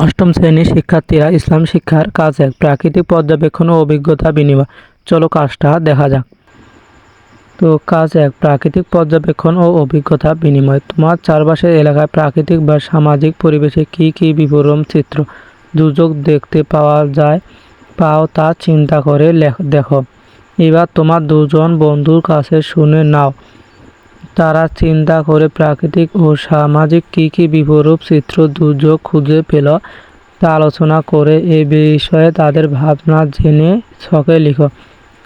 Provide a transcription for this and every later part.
অষ্টম শ্রেণির শিক্ষার্থীরা ইসলাম শিক্ষার কাজ এক প্রাকৃতিক পর্যবেক্ষণ ও অভিজ্ঞতা বিনিময়। চলো কাজটা দেখা যাক। তো কাজ এক প্রাকৃতিক পর্যবেক্ষণ ও অভিজ্ঞতা বিনিময়। তোমার চারপাশের এলাকায় প্রাকৃতিক বা সামাজিক পরিবেশে কি কি বিবরণ চিত্র দুর্যোগ দেখতে পাওয়া যায়, পাও তা চিন্তা করে লেখ- দেখো। এবার তোমার দুজন বন্ধুর কাছে শুনে নাও। তারা চিন্তা করে প্রাকৃতিক ও সামাজিক কী কী বিপরূপ চিত্র দুর্যোগ খুঁজে পেল তা আলোচনা করে এই বিষয়ে তাদের ভাবনা জেনে ছকে লিখো।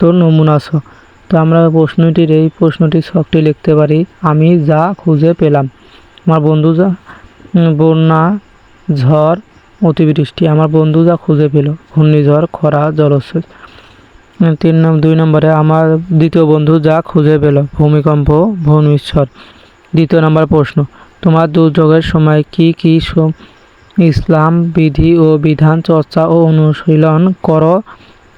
তো নমুনা ছক। তো আমরা প্রশ্নটির এই প্রশ্নটির ছকটি লিখতে পারি। আমি যা খুঁজে পেলাম। আমার বন্ধু যা বন্যা ঝড় অতিবৃষ্টি আমার বন্ধু যা খুঁজে পেল। ঘূর্ণিঝড় খরা উম, তিন নম্বর দুই নম্বরে আমার দ্বিতীয় বন্ধু যা খুঁজে পেল, ভূমিকম্প ভূমিস্বর দ্বিতীয় নম্বর প্রশ্ন, তোমার দুর্যোগের সময় কি কি ইসলাম বিধি ও বিধান চর্চা ও অনুশীলন কর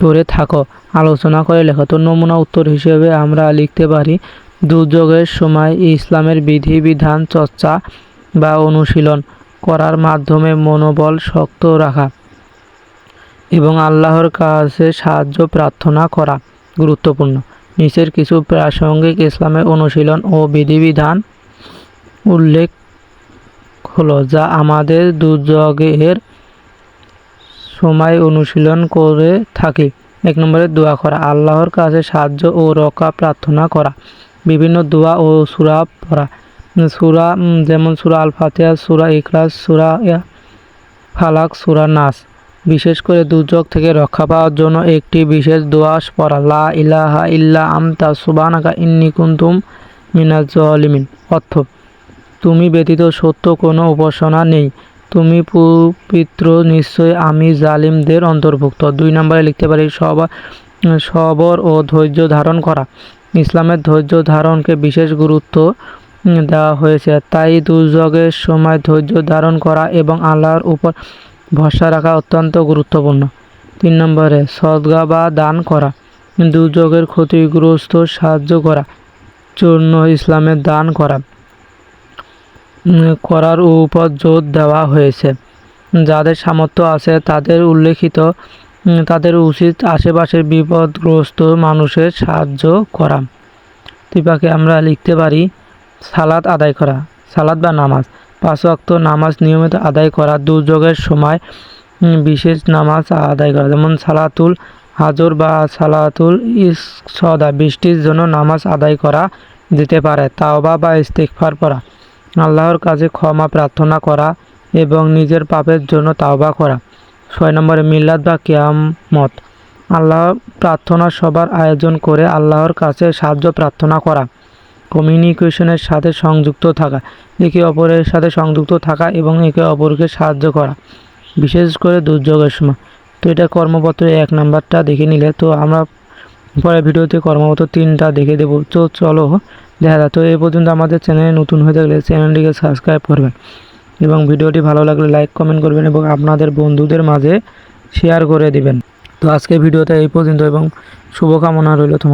করে থাকো, আলোচনা করে লেখো। তো নমুনা উত্তর হিসেবে আমরা লিখতে পারি, দুর্যোগের সময় ইসলামের বিধি, বিধান চর্চা বা অনুশীলন করার মাধ্যমে মনোবল শক্ত রাখা। এবং আল্লাহর কাছে সাহায্য, প্রার্থনা করা গুরুত্বপূর্ণ। নিচের কিছু প্রাসঙ্গিক ইসলামের অনুশীলন ও বিধিবিধান উল্লেখ হলো, যা আমাদের দুর্যোগের সময় অনুশীলন করে থাকি। এক নম্বরে, দোয়া করা। আল্লাহর কাছে সাহায্য ও রক্ষা, প্রার্থনা করা। বিভিন্ন দোয়া ও সুরা পড়া। সুরা যেমন সুরা আল ফাতিহা সুরা ইখলাস, সুরা ফালাক, সুরা নাস। বিশেষ করে দুর্যোগ থেকে রক্ষা পাওয়ার জন্য একটি বিশেষ দোয়া পড়া, লা ইলাহা ইল্লা আমতা সুবানাকা ইন্নি কুন্তুম মিনাজ জলিমিন। অর্থ, তুমি ব্যতীত সত্য কোনো উপাসনা নেই। তুমি পবিত্র নিশ্চয় আমি জালিমদের অন্তর্ভুক্ত। দুই নম্বরে লিখতে পারি, সব, সবর ও ধৈর্য ধারণ করা। ইসলামের ধৈর্য ধারণকে বিশেষ গুরুত্ব দেওয়া হয়েছে। তাই দুর্যোগের সময় ধৈর্য ধারণ করা এবং আল্লাহর উপর ভরসা রাখা অত্যন্ত গুরুত্বপূর্ণ। তিন নম্বরে, সদগা বা দান করা। দুর্যোগের ক্ষতিগ্রস্ত সাহায্য করা। জন্য ইসলামের দান করা। করার উপর জোর দেওয়া হয়েছে। যাদের সামর্থ্য আছে, তাদের উল্লেখিত, তাদের উচিত আশেপাশের বিপদগ্রস্ত মানুষের সাহায্য করা। তিপাকে আমরা লিখতে পারি সালাদ আদায় করা। সালাদ বা নামাজ। পাঁচ ওয়াক্ত নামাজ নিয়মিত আদায় করা দুর্যোগের সময় বিশেষ নামাজ আদায় করা। যেমন সালাতুল হাজর বা সালাতুল ইসদা বৃষ্টির জন্য নামাজ আদায় করা যেতে পারে। তাওবা বা ইস্তেকফার করা আল্লাহর কাছে ক্ষমা প্রার্থনা করা এবং নিজের পাপের জন্য তাওবা করা। ছয় নম্বরে মিল্লাদ বা কিয়ামত। আল্লাহ প্রার্থনা সবার আয়োজন করে আল্লাহর কাছে সাহায্য প্রার্থনা করা। কমিউনিকেশনের সাথে সংযুক্ত থাকা, একে অপরের সাথে সংযুক্ত থাকা এবং একে অপরকে সাহায্য করা, বিশেষ করে দুর্যোগের সময়। তো এটা কর্মপত্রে এক নাম্বারটা দেখে নিলে, তো আমরা পরে ভিডিওতে কর্মপত্র তিনটা দেখে দেবো। তো চলো, দেখা যাক। তো এই পর্যন্ত আমাদের চ্যানেলে নতুন হয়ে থাকলে চ্যানেলটিকে সাবস্ক্রাইব করবেন এবং ভিডিওটি ভালো লাগলে লাইক, কমেন্ট করবেন এবং আপনাদের বন্ধুদের মাঝে শেয়ার করে দিবেন। তো আজকে ভিডিওটা এই পর্যন্ত এবং শুভকামনা রইল তোমার